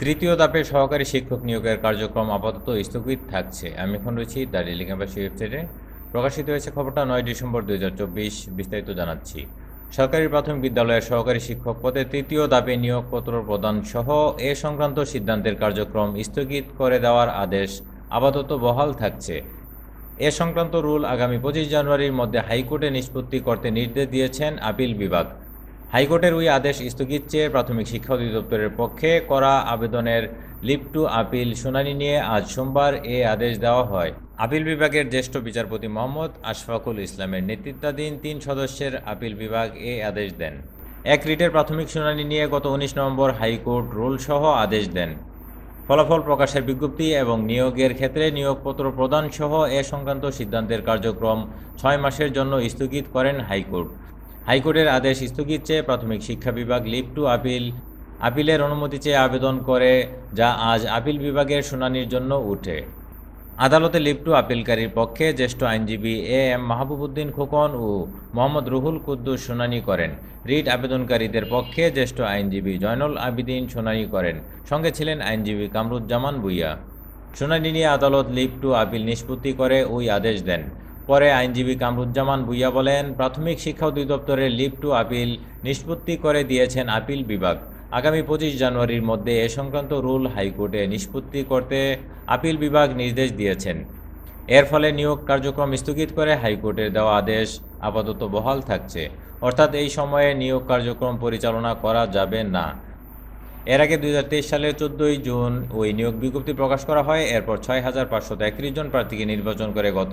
তৃতীয় ধাপে সহকারী শিক্ষক নিয়োগের কার্যক্রম আপাতত স্থগিত থাকছে। আমি এখন রয়েছি দ্য ক্যাম্পাসী ওয়েবসাইটে। প্রকাশিত হয়েছে খবরটা নয় ডিসেম্বর দু হাজার চব্বিশ, বিস্তারিত জানাচ্ছি। সরকারি প্রাথমিক বিদ্যালয়ের সহকারী শিক্ষক পদে তৃতীয় ধাপে নিয়োগপত্র প্রদান সহ এ সংক্রান্ত সিদ্ধান্তের কার্যক্রম স্থগিত করে দেওয়ার আদেশ আপাতত বহাল থাকছে। এ সংক্রান্ত রুল আগামী পঁচিশ জানুয়ারির মধ্যে হাইকোর্টে নিষ্পত্তি করতে নির্দেশ দিয়েছেন আপিল বিভাগ। হাইকোর্টের ওই আদেশ স্থগিত চেয়ে প্রাথমিক শিক্ষা অধিদপ্তরের পক্ষে করা আবেদনের লিভ টু আপিল শুনানি নিয়ে আজ সোমবার এ আদেশ দেওয়া হয়। আপিল বিভাগের জ্যেষ্ঠ বিচারপতি মোহাম্মদ আশফাকুল ইসলামের নেতৃত্বাধীন তিন সদস্যের আপিল বিভাগ এ আদেশ দেন। এক রিটের প্রাথমিক শুনানি নিয়ে গত উনিশ নভেম্বর হাইকোর্ট রুল সহ আদেশ দেন। ফলাফল প্রকাশের বিজ্ঞপ্তি এবং নিয়োগের ক্ষেত্রে নিয়োগপত্র প্রদান সহ এ সংক্রান্ত সিদ্ধান্তের কার্যক্রম ছয় মাসের জন্য স্থগিত করেন হাইকোর্ট। হাইকোর্টের আদেশ স্থগিত চেয়ে প্রাথমিক শিক্ষা বিভাগ লিভ টু আপিল, আপিলের অনুমতি চেয়ে আবেদন করে, যা আজ আপিল বিভাগের শুনানির জন্য উঠে। আদালতে লিভ টু আপিলকারীর পক্ষে জ্যেষ্ঠ আইনজীবী এ এম মাহবুবুদ্দিন খোকন ও মোহাম্মদ রুহুল কুদ্দুস শুনানি করেন। রিট আবেদনকারীদের পক্ষে জ্যেষ্ঠ আইনজীবী জয়নুল আবিদিন শুনানি করেন। সঙ্গে ছিলেন আইনজীবী কামরুজ্জামান ভুইয়া। শুনানি নিয়ে আদালত লিভ টু আপিল নিষ্পত্তি করে ওই আদেশ দেন। পরে আইনজীবী কামরুজ্জামান ভুইয়া বলেন, প্রাথমিক শিক্ষা অধিদপ্তরের লিভ টু আপিল নিষ্পত্তি করে দিয়েছেন আপিল বিভাগ। আগামী পঁচিশ জানুয়ারির মধ্যে এ সংক্রান্ত রুল হাইকোর্টে নিষ্পত্তি করতে আপিল বিভাগ নির্দেশ দিয়েছেন। এর ফলে নিয়োগ কার্যক্রম স্থগিত করে হাইকোর্টের দেওয়া আদেশ আপাতত বহাল থাকছে। অর্থাৎ এই সময়ে নিয়োগ কার্যক্রম পরিচালনা করা যাবে না। এর আগে দুই হাজার তেইশ সালের চোদ্দই জুন ওই নিয়োগ বিজ্ঞপ্তি প্রকাশ করা হয়। এরপর ছয় হাজার পাঁচশত একত্রিশ জন প্রার্থীকে নির্বাচন করে গত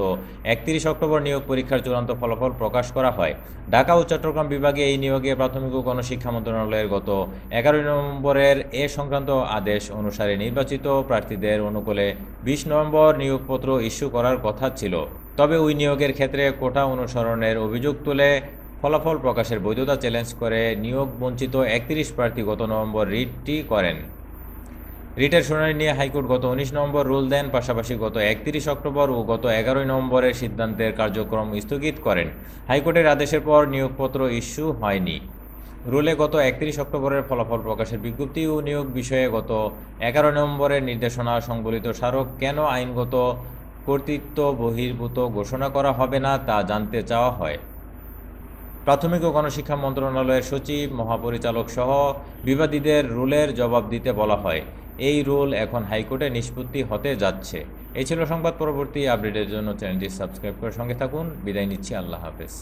একত্রিশ অক্টোবর নিয়োগ পরীক্ষার চূড়ান্ত ফলাফল প্রকাশ করা হয়। ঢাকা ও চট্টগ্রাম বিভাগে এই নিয়োগে প্রাথমিক ও গণশিক্ষা মন্ত্রণালয়ের গত এগারোই নভেম্বরের এ সংক্রান্ত আদেশ অনুসারে নির্বাচিত প্রার্থীদের অনুকূলে বিশ নভেম্বর নিয়োগপত্র ইস্যু করার কথা ছিল। তবে ওই নিয়োগের ক্ষেত্রে কোটা অনুসরণের অভিযোগ তুলে ফলাফল প্রকাশের বৈধতা চ্যালেঞ্জ করে নিয়োগ বঞ্চিত একত্রিশ প্রার্থী গত নভেম্বর রিটটি করেন। রিটের শুনানি নিয়ে হাইকোর্ট গত উনিশ নভেম্বর রুল দেন, পাশাপাশি গত একত্রিশ অক্টোবর ও গত এগারোই নভেম্বরের সিদ্ধান্তের কার্যক্রম স্থগিত করেন। হাইকোর্টের আদেশের পর নিয়োগপত্র ইস্যু হয়নি। রুলে গত একত্রিশ অক্টোবরের ফলাফল প্রকাশের বিজ্ঞপ্তি ও নিয়োগ বিষয়ে গত এগারো নভেম্বরের নির্দেশনা সংবলিত স্মারক কেন আইনগত কর্তৃত্ব বহির্ভূত ঘোষণা করা হবে না তা জানতে চাওয়া হয়। প্রাথমিক ও গণশিক্ষা মন্ত্রণালয়ের সচিব, মহাপরিচালক সহ বিবাদীদের রুলের জবাব দিতে বলা হয়। এই রুল এখন হাইকোর্টে নিষ্পত্তি হতে যাচ্ছে। এই ছিল সংবাদ পরবর্তী আপডেটের জন্য চ্যানেলটি সাবস্ক্রাইব করে সঙ্গে থাকুন। বিদায় নিচ্ছি। আল্লাহ হাফেজ।